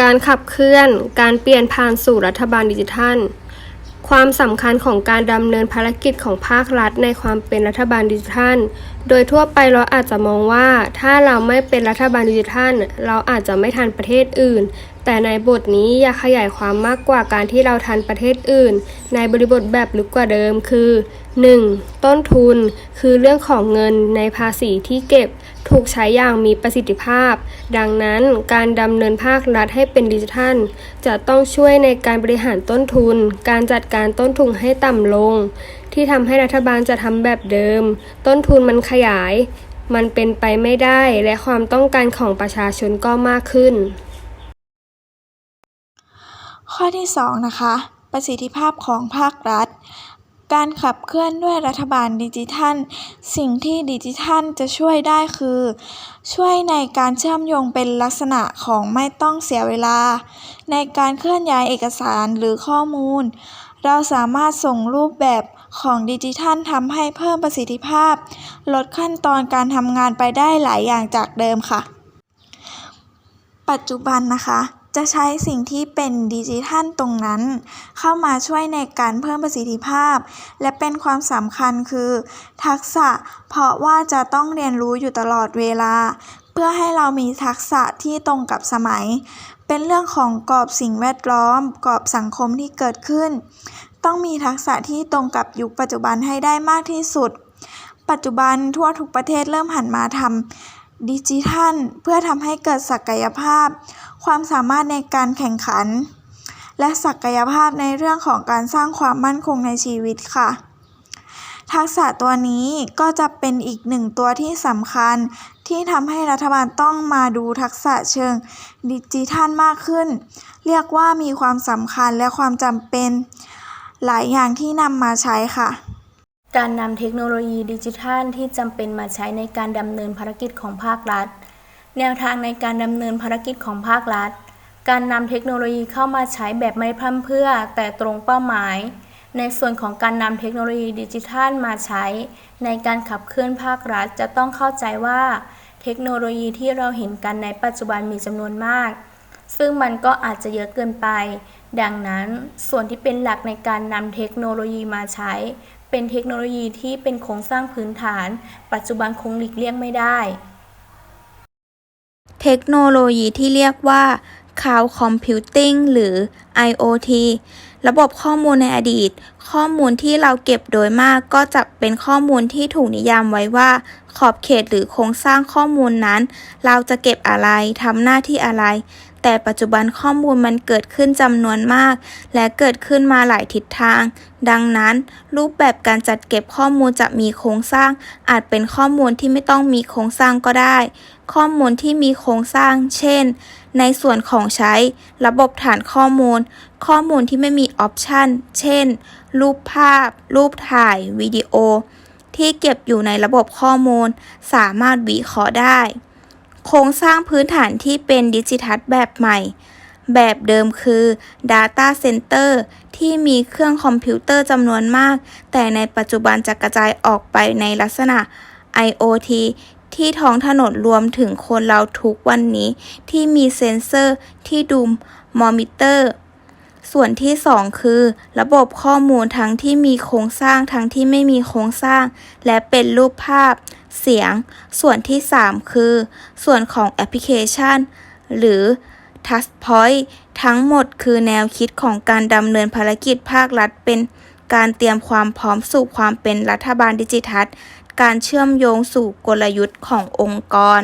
การขับเคลื่อน การเปลี่ยนผ่านสู่รัฐบาลดิจิทัล ความสำคัญของการดำเนินภารกิจของภาครัฐในความเป็นรัฐบาลดิจิทัล โดยทั่วไปเราอาจจะมองว่า ถ้าเราไม่เป็นรัฐบาลดิจิทัล เราอาจจะไม่ทันประเทศอื่น แต่ในบทนี้อยากขยายความมากกว่าการที่เราทันประเทศอื่น ในบริบทแบบลึกกว่าเดิมคือ 1. ต้นทุน คือเรื่องของเงินในภาษีที่เก็บ ถูกใช้อย่างมีประสิทธิภาพ ดังนั้นการดำเนินภาครัฐให้เป็นดิจิทัล จะต้องช่วยในการบริหารต้นทุน การจัดการต้นทุนให้ต่ำลง ที่ทำให้รัฐบาลจะทำแบบเดิม ต้นทุนมันขยาย มันเป็นไปไม่ได้และความต้องการของประชาชนก็มากขึ้น ข้อที่ 2 นะคะ ประสิทธิภาพของภาครัฐ การขับเคลื่อนด้วยรัฐบาลดิจิทัล สิ่งที่ดิจิทัลจะช่วยได้คือ ช่วยในการเชื่อมโยงเป็นลักษณะของไม่ต้องเสียเวลา ในการเคลื่อนย้ายเอกสารหรือข้อมูล เราสามารถส่งรูปแบบของดิจิทัลทำให้เพิ่มประสิทธิภาพ ลดขั้นตอนการทำงานไปได้หลายอย่างจากเดิมค่ะ ปัจจุบันนะคะ จะใช้สิ่งที่เป็นดิจิทัลตรงนั้น เข้ามาช่วยในการเพิ่มประสิทธิภาพ และเป็นความสำคัญคือ ทักษะ เพราะว่าจะต้องเรียนรู้อยู่ตลอดเวลา เพื่อให้เรามีทักษะที่ตรงกับสมัย เป็นเรื่องของกรอบสิ่งแวดล้อม กรอบสังคมที่เกิดขึ้น ต้องมีทักษะที่ตรงกับยุคปัจจุบันให้ได้มากที่สุด ปัจจุบันทั่วทุกประเทศเริ่มหันมาทำ ดิจิทัล เพื่อทำให้เกิดศักยภาพ ความสามารถในการแข่งขัน และศักยภาพในเรื่องของการสร้างความมั่นคงในชีวิตค่ะ ทักษะตัวนี้ก็จะเป็นอีกหนึ่งตัวที่สำคัญที่ทำให้รัฐบาลต้องมาดูทักษะเชิงดิจิทัลมากขึ้น เรียกว่ามีความสำคัญและความจำเป็น หลายอย่างที่นำมาใช้ค่ะ การนำเทคโนโลยีดิจิทัลที่จำเป็นมาใช้ในการดำเนินภารกิจของภาครัฐ แนวทางในการดำเนินภารกิจของภาครัฐ การนำเทคโนโลยีเข้ามาใช้แบบไม่พร่ำเพรื่อ แต่ตรงเป้าหมาย ในส่วนของการนำเทคโนโลยีดิจิทัลมาใช้ ในการขับเคลื่อนภาครัฐ จะต้องเข้าใจว่า เทคโนโลยีที่เราเห็นกันในปัจจุบันมีจำนวนมาก ซึ่งมันก็อาจจะเยอะเกินไป ดังนั้นส่วนที่เป็นหลักในการนำเทคโนโลยีมาใช้ เป็นเทคโนโลยีที่เป็นโครงสร้างพื้นฐาน ปัจจุบันคงหลีกเลี่ยงไม่ได้ เทคโนโลยีที่เรียกว่า Cloud Computing หรือ IoT ระบบข้อมูลในอดีต ข้อมูลที่เราเก็บโดยมากก็จะเป็นข้อมูลที่ถูกนิยามไว้ว่า ขอบเขตหรือโครงสร้างข้อมูลนั้น เราจะเก็บอะไรทำหน้าที่อะไร แต่ปัจจุบันข้อมูลมันเกิดขึ้นจำนวนมาก และเกิดขึ้นมาหลายทิศทาง ดังนั้น รูปแบบการจัดเก็บข้อมูลจะมีโครงสร้าง อาจเป็นข้อมูลที่ไม่ต้องมีโครงสร้างก็ได้ ข้อมูลที่มีโครงสร้าง เช่น ในส่วนของใช้ ระบบฐานข้อมูล ข้อมูลที่ไม่มีออปชันเช่น รูปภาพ รูปถ่าย วิดีโอ ที่เก็บอยู่ในระบบข้อมูล สามารถวิเคราะห์ได้ โครงสร้างพื้นฐานที่เป็นดิจิทัลแบบใหม่ แบบเดิมคือ Data Center ที่มีเครื่องคอมพิวเตอร์จำนวนมาก แต่ในปัจจุบันจะกระจายออกไปในลักษณะ IoT ที่ท้องถนนรวมถึงคนเราทุกวันนี้ ที่มีเซ็นเซอร์ที่ดูมอมิเตอร์ ส่วนที่ 2 คือ ระบบข้อมูลทั้งที่มีโครงสร้างทั้งที่ไม่มีโครงสร้าง และเป็นรูปภาพ เสียง ส่วนที่ 3 คือ ส่วนของแอปพลิเคชัน หรือ Touch Point ทั้งหมดคือแนวคิดของการดำเนินภารกิจภาครัฐเป็นการเตรียมความพร้อมสู่ความเป็นรัฐบาลดิจิทัล การเชื่อมโยงสู่กลยุทธ์ขององค์กร